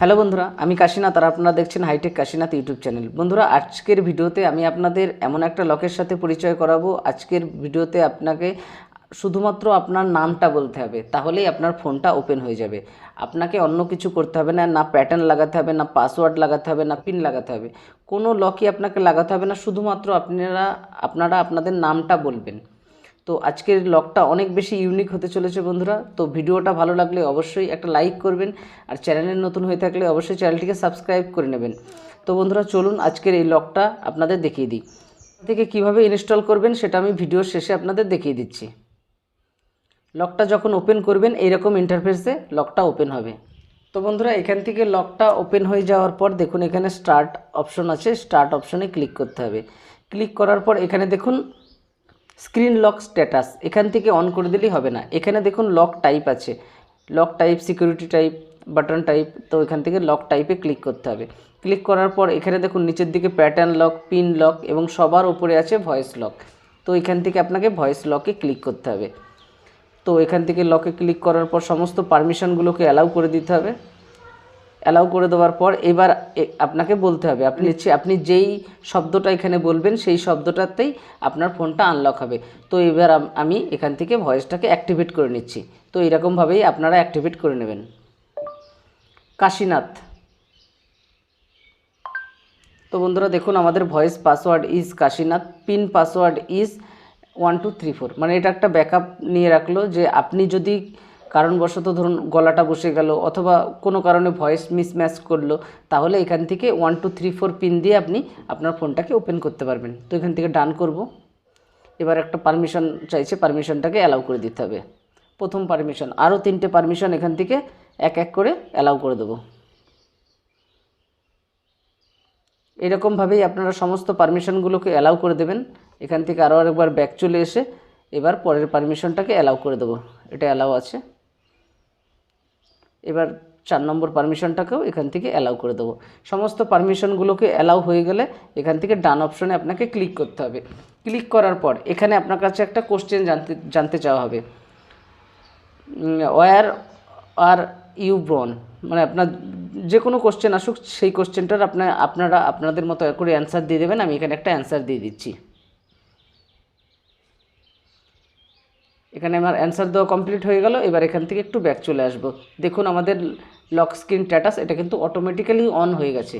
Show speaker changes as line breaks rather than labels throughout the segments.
Hello বন্ধুরা, আমি কাশীনাথ আর আপনারা দেখছেন হাইটেক কাশীনাথ ইউটিউব চ্যানেল। বন্ধুরা, আজকের ভিডিওতে আমি আপনাদের এমন একটা লকের সাথে পরিচয় করাবো। আজকের ভিডিওতে আপনাকে শুধুমাত্র আপনার নামটা বলতে হবে, তাহলেই আপনার ফোনটা ওপেন হয়ে যাবে। আপনাকে অন্য কিছু করতে হবে না না প্যাটার্ন লাগাতে হবে, না পাসওয়ার্ড লাগাতে হবে, না পিন লাগাতে হবে। কোনো লকই আপনাকে লাগাতে হবে না, শুধুমাত্র আপনারা আপনারা আপনাদের নামটা বলবেন। তো আজকের লকটা অনেক বেশি ইউনিক হতে চলেছে বন্ধুরা। তো ভিডিওটা ভালো লাগলে অবশ্যই একটা লাইক করবেন আর চ্যানেলে নতুন হয়ে থাকলে অবশ্যই চ্যানেলটিকে সাবস্ক্রাইব করে নেবেন। তো বন্ধুরা, চলুন আজকের এই লকটা আপনাদের দেখিয়ে দিই। থেকে কীভাবে ইনস্টল করবেন সেটা আমি ভিডিওর শেষে আপনাদের দেখিয়ে দিচ্ছি। লকটা যখন ওপেন করবেন, এইরকম ইন্টারফেসে লকটা ওপেন হবে। তো বন্ধুরা, এখান থেকে লকটা ওপেন হয়ে যাওয়ার পর দেখুন এখানে স্টার্ট অপশন আছে। স্টার্ট অপশনে ক্লিক করতে হবে। ক্লিক করার পর এখানে দেখুন স্ক্রিন লক স্ট্যাটাস, এখান থেকে অন করে দিলেই হবে না। এখানে দেখুন লক টাইপ আছে। Lock type security type button type তো এখান থেকে লক টাইপে ক্লিক করতে হবে। ক্লিক করার পর এখানে দেখুন নিচের দিকে প্যাটার্ন লক পিন লক এবং সবার উপরে আছে ভয়েস লক তো এখান থেকে আপনাকে ভয়েস লকে ক্লিক করতে হবে। তো এখান থেকে লকে ক্লিক করার পর সমস্ত পারমিশনগুলোকে অ্যালাউ করে দিতে হবে। অ্যালাউ করে দেওয়ার পর এবার এ- আপনাকে বলতে হবে। আপনি আপনি যেই শব্দটা এখানে বলবেন সেই শব্দটাতেই আপনার ফোনটা আনলক হবে। তো এবার আমি এখান থেকে ভয়েসটাকে অ্যাক্টিভেট করে নিচ্ছি। তো এরকমভাবেই আপনারা অ্যাক্টিভেট করে নেবেন। কাশীনাথ। তো বন্ধুরা দেখুন আমাদের voice password is Kashinath pin password is one two three four মানে এটা একটা ব্যাকআপ নিয়ে রাখল যে আপনি যদি কারণবশত ধরুন গলাটা বসে গেল অথবা কোনো কারণে ভয়েস মিসম্যাচ করল, তাহলে এখান থেকে one two three four pin দিয়ে আপনি আপনার ফোনটাকে ওপেন করতে পারবেন। তো এখান থেকে ডান করব। এবার একটা পারমিশন চাইছে পারমিশনটাকে অ্যালাউ করে দিতে হবে। প্রথম পারমিশন আরও তিনটে পারমিশন এখান থেকে এক এক করে অ্যালাউ করে দেবো। এরকমভাবেই আপনারা সমস্ত পারমিশনগুলোকে অ্যালাউ করে দেবেন। এখান থেকে আরও আরেকবার ব্যাক চলে এসে এবার পরের পারমিশনটাকে অ্যালাউ করে দেবো। এটা অ্যালাউ আছে। এবার চার নম্বর পারমিশনটাকেও এখান থেকে অ্যালাউ করে দেবো। সমস্ত পারমিশনগুলোকে অ্যালাউ হয়ে গেলে এখান থেকে ডান অপশনে আপনাকে ক্লিক করতে হবে। ক্লিক করার পর এখানে আপনার কাছে একটা কোশ্চেন জানতে জানতে চাওয়া হবে। ওয়ার আর ইউ ব্রন মানে আপনার যে কোনো কোশ্চেন আসুক, সেই কোশ্চেনটার আপনার আপনারা, আপনাদের মতো করে অ্যান্সার দিয়ে দেবেন। আমি এখানে একটা অ্যান্সার দিয়ে দিচ্ছি। এখানে আমার অ্যান্সার দেওয়া কমপ্লিট হয়ে গেল, এবার এখান থেকে একটু ব্যাক চলে আসব। দেখুন আমাদের লক স্ক্রিন স্ট্যাটাস এটা কিন্তু অটোমেটিক্যালি অন হয়ে গেছে।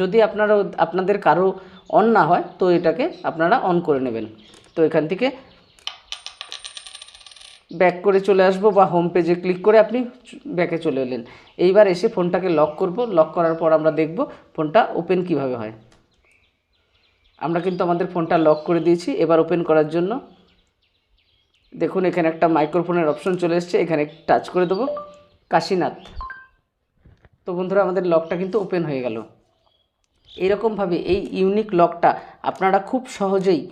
যদি আপনারা আপনাদের কারও অন না হয়, তো এটাকে আপনারা অন করে নেবেন। তো এখান থেকে ব্যাক করে চলে আসব বা হোম পেজে ক্লিক করে আপনি ব্যাকে চলে এলেন। এইবার এসে ফোনটাকে লক করব। লক করার পর আমরা দেখব ফোনটা ওপেন কীভাবে হয়। আমরা কিন্তু আমাদের ফোনটা লক করে দিয়েছি। এবার ওপেন করার জন্য দেখুন, এখানে একটা মাইক্রোফোনের অপশন চলে এসেছে, এখানে টাচ করে দেবো। কাশীনাথ। তো বন্ধুরা, আমাদের লকটা কিন্তু ওপেন হয়ে গেল। এইরকমভাবে এই ইউনিক লকটা আপনারা খুব সহজেই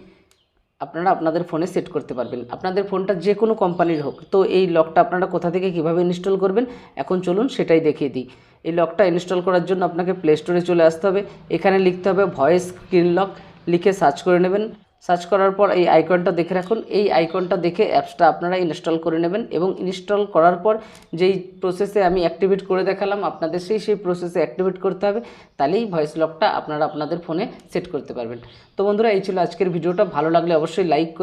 আপনারা আপনাদের ফোনে সেট করতে পারবেন। আপনাদের ফোনটা যে কোনো কোম্পানির হোক। তো এই লকটা আপনারা কোথা থেকে কীভাবে ইনস্টল করবেন? এখন চলুন সেটাই দেখিয়ে দিই। এই লকটা ইনস্টল করার জন্য আপনাকে প্লে স্টোরে চলে আসতে হবে। এখানে লিখতে হবে ভয়েস স্ক্রিন লক লিখে সার্চ করে নেবেন। সার্চ করার পর এই আইকনটা দেখে রাখুন। এই আইকনটা দেখে অ্যাপসটা আপনারা ইনস্টল করে নেবেন এবং ইনস্টল করার পর যেই প্রসেসে আমি অ্যাক্টিভেট করে দেখালাম, আপনাদের সেই সেই প্রসেসে অ্যাক্টিভেট করতে হবে। তাহলেই ভয়েস লকটা আপনারা আপনাদের ফোনে সেট করতে পারবেন। তো বন্ধুরা, এই ছিল আজকের ভিডিওটা। ভালো লাগলে অবশ্যই লাইক করবেন।